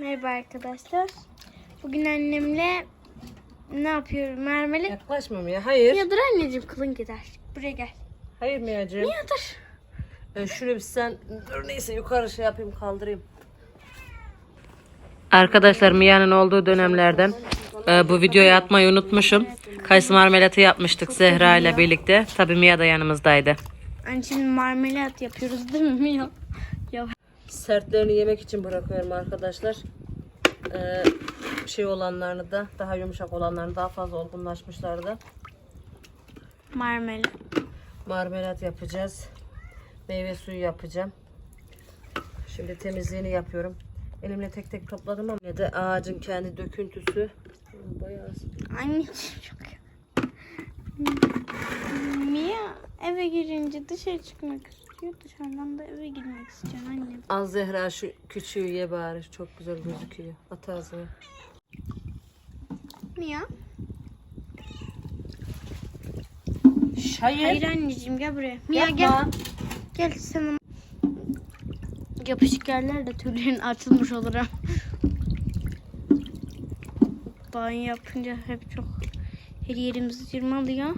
Merhaba arkadaşlar. Bugün annemle ne yapıyorum? Mermeli. Yaklaşma Mia. Hayır. Ya dur anneciğim kılın gider. Buraya gel. Hayır Mia'cığım. Ya dur. Ee, şunu bir sen dur neyse yukarı şey yapayım kaldırayım. Arkadaşlar Mia'nın olduğu dönemlerden e, bu videoyu atmayı unutmuşum. Kayısı marmelatı yapmıştık Zehra ile birlikte. Tabii Mia da yanımızdaydı. Anne şimdi marmelat yapıyoruz değil mi ya? Sertlerini yemek için bırakıyorum arkadaşlar. Ee, şey olanlarını da daha yumuşak olanlarını daha fazla olgunlaşmışlardı. marmelat. Marmelat yapacağız. Meyve suyu yapacağım. Şimdi temizliğini yapıyorum. Elimle tek tek topladım ama yine de ağacın kendi döküntüsü. Bayağı Anneciğim çok Mia eve girince dışarı çıkmak istiyor. Dışarıdan da eve girmek istiyor annem. Az Zehra şu küçüğü ye bari. Çok güzel gözüküyor. At ağzına. Mia? Hayır. Hayır anneciğim gel buraya. Mia gel. Gel sen Yapışık yerler de tüylerin açılmış olur ha. Banyo yapınca hep çok her yerimizi yırmalıyor.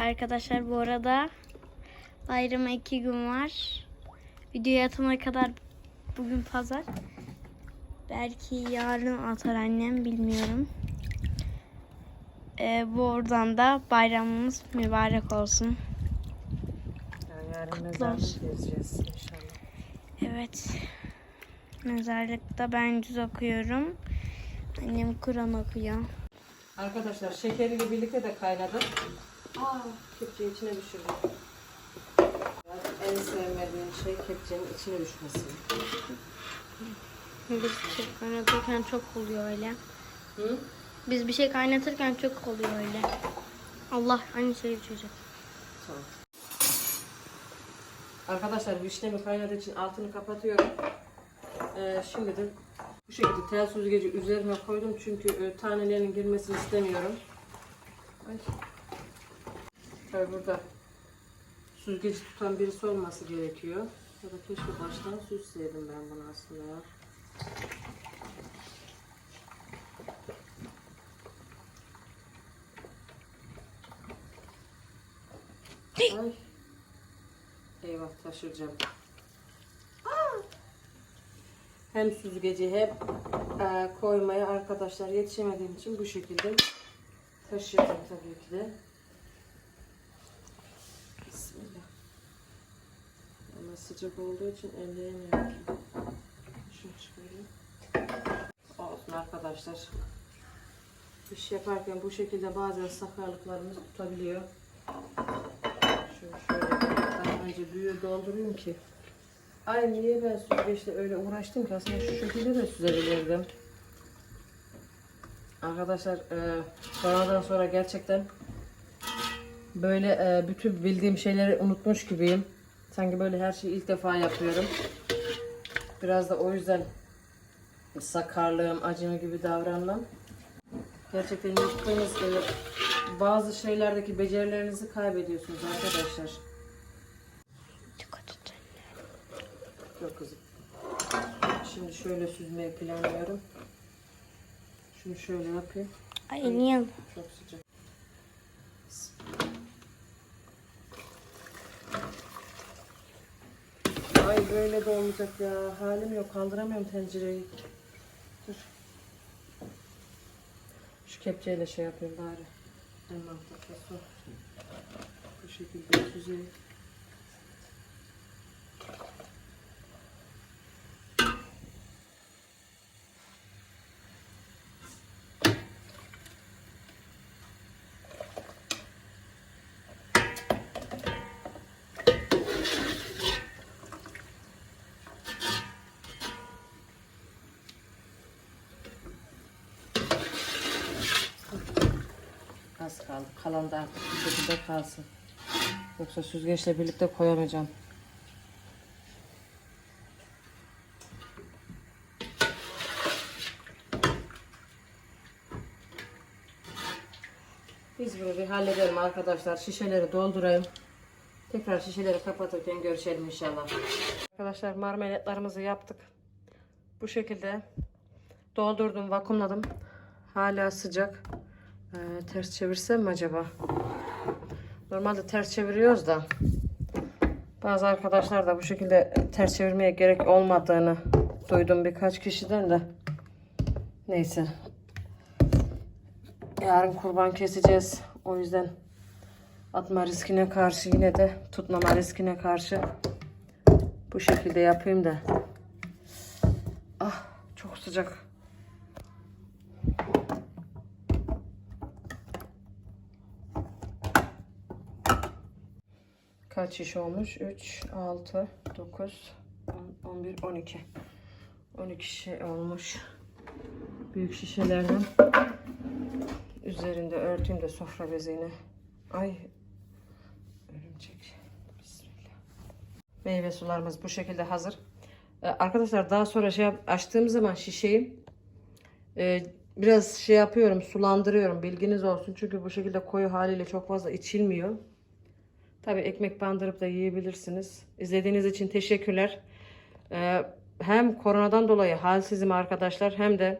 Arkadaşlar bu arada bayrama iki gün var. Videoya atana kadar bugün pazar. Belki yarın atar annem bilmiyorum. Ee, bu oradan da bayramımız mübarek olsun. Yani yarın Kutlu olsun. gezeceğiz inşallah. Evet. Mezarlıkta ben cüz okuyorum. Annem Kur'an okuyor. Arkadaşlar şekeriyle birlikte de kaynadım. Aa, kepçeyi içine düşürdüm. En sevmediğim şey kepçenin içine düşmesi. Biz bir şey kaynatırken çok oluyor öyle. Hı? Biz bir şey kaynatırken çok oluyor öyle. Allah aynı şeyi çocuk. Tamam. Arkadaşlar vişnemi kaynadığı için altını kapatıyorum. Ee, şimdi de bu şekilde tel süzgeci üzerine koydum çünkü e, tanelerinin girmesini istemiyorum. Ay. Tabii burada süzgeci tutan birisi olması gerekiyor. Ya da keşke baştan süzseydim ben bunu aslında ya. Ay. Eyvah taşıracağım. Hem süzgeci hem e, koymaya arkadaşlar yetişemediğim için bu şekilde taşıyacağım tabii ki de. Bismillah. Ama sıcak olduğu için elleyemiyorum. Şunu çıkarayım. Olsun arkadaşlar. İş yaparken bu şekilde bazen sakarlıklarımız tutabiliyor. Şöyle şöyle ben önce büyüğü doldurayım ki. Ay niye ben süzgeçle öyle uğraştım ki aslında şu şekilde de süzebilirdim. Arkadaşlar e, sonradan sonra gerçekten böyle e, bütün bildiğim şeyleri unutmuş gibiyim. Sanki böyle her şeyi ilk defa yapıyorum. Biraz da o yüzden sakarlığım, acımı gibi davranmam. Gerçekten yaptığınız e, bazı şeylerdeki becerilerinizi kaybediyorsunuz arkadaşlar. Yok kızım. Şimdi şöyle süzmeyi planlıyorum. Şunu şöyle yapayım. Ay yan. Çok sıcak. Ay böyle de olmayacak ya. Halim yok. Kaldıramıyorum tencereyi. Dur. Şu kepçeyle şey yapayım bari. En mantıklısı o. Bu şekilde süzeyim. Az kaldı. Kalan da artık bu şekilde kalsın. Yoksa süzgeçle birlikte koyamayacağım. Biz bunu bir halledelim arkadaşlar. Şişeleri doldurayım. Tekrar şişeleri kapatırken görüşelim inşallah. Arkadaşlar marmelatlarımızı yaptık. Bu şekilde doldurdum, vakumladım. Hala sıcak. Ee, ters çevirsem mi acaba? Normalde ters çeviriyoruz da bazı arkadaşlar da bu şekilde ters çevirmeye gerek olmadığını duydum birkaç kişiden de. Neyse. Yarın kurban keseceğiz. O yüzden atma riskine karşı yine de tutmama riskine karşı bu şekilde yapayım da. Ah çok sıcak. Kaç şiş olmuş? 3, 6, 9, 10, 11, 12. 12 şişe olmuş. Büyük şişelerden üzerinde örteyim de sofra bezini. Ay örümcek. Bismillah. Meyve sularımız bu şekilde hazır. Ee, arkadaşlar daha sonra şey açtığım zaman şişeyi e, biraz şey yapıyorum sulandırıyorum bilginiz olsun. Çünkü bu şekilde koyu haliyle çok fazla içilmiyor. Tabii ekmek bandırıp da yiyebilirsiniz. İzlediğiniz için teşekkürler. Ee, hem koronadan dolayı halsizim arkadaşlar hem de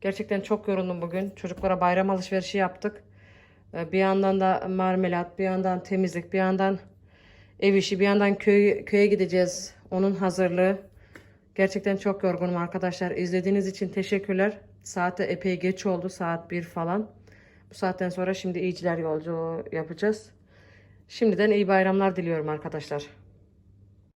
gerçekten çok yoruldum bugün. Çocuklara bayram alışverişi yaptık. Ee, bir yandan da marmelat, bir yandan temizlik, bir yandan ev işi, bir yandan köy, köye gideceğiz. Onun hazırlığı. Gerçekten çok yorgunum arkadaşlar. İzlediğiniz için teşekkürler. Saate epey geç oldu. Saat 1 falan. Bu saatten sonra şimdi iyiciler yolcu yapacağız. Şimdiden iyi bayramlar diliyorum arkadaşlar.